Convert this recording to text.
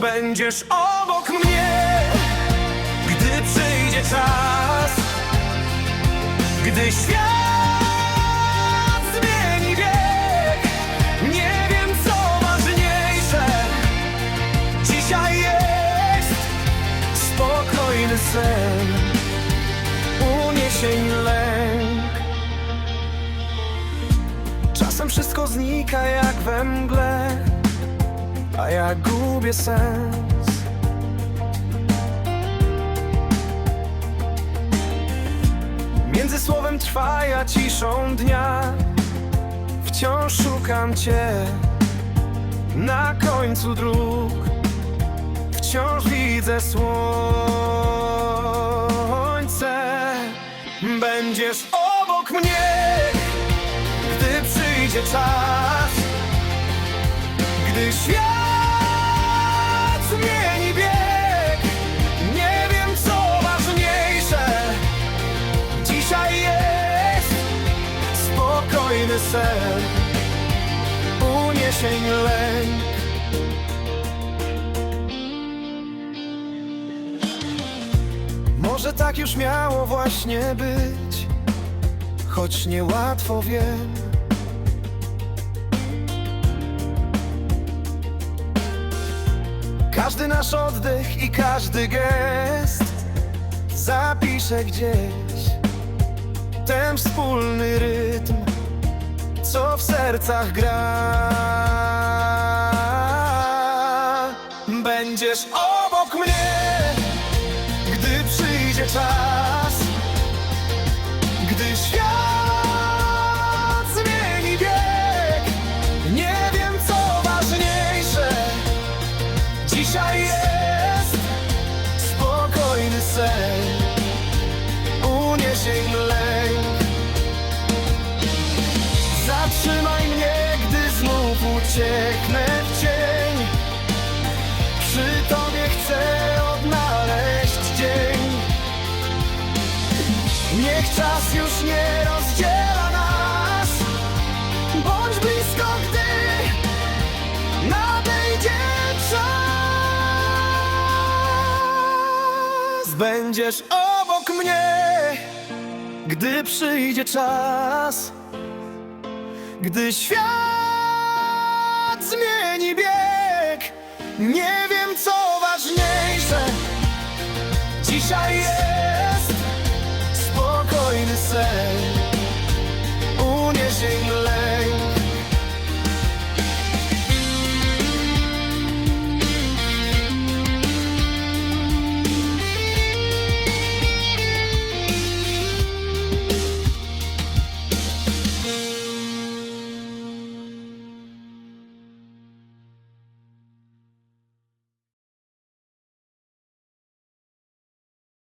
Będziesz obok mnie, gdy przyjdzie czas, gdy świat zmieni bieg. Nie wiem co ważniejsze, dzisiaj jest spokojny sen, uniesień lęk. Czasem wszystko znika jak we mgle, ja gubię sens. Między słowem trwa, ja ciszą dnia. Wciąż szukam Cię. Na końcu dróg Wciąż widzę słońce. Będziesz obok mnie Gdy przyjdzie czas. Gdy świat zmieni bieg. Nie wiem co ważniejsze. Dzisiaj jest spokojny sen. Uniesień lęk. Może tak już miało właśnie być Choć niełatwo wiem Każdy nasz oddech i każdy gest Zapiszę gdzieś ten wspólny rytm, co w sercach gra. Będziesz dzisiaj jest spokojny sen. Uniesień lęk Zatrzymaj mnie, gdy znów ucieknę w cień. Przy Tobie chcę odnaleźć dzień. Niech czas już nie rozdziela Będziesz obok mnie Gdy przyjdzie czas. Gdy świat zmieni bieg Nie wiem co ważniejsze. Dzisiaj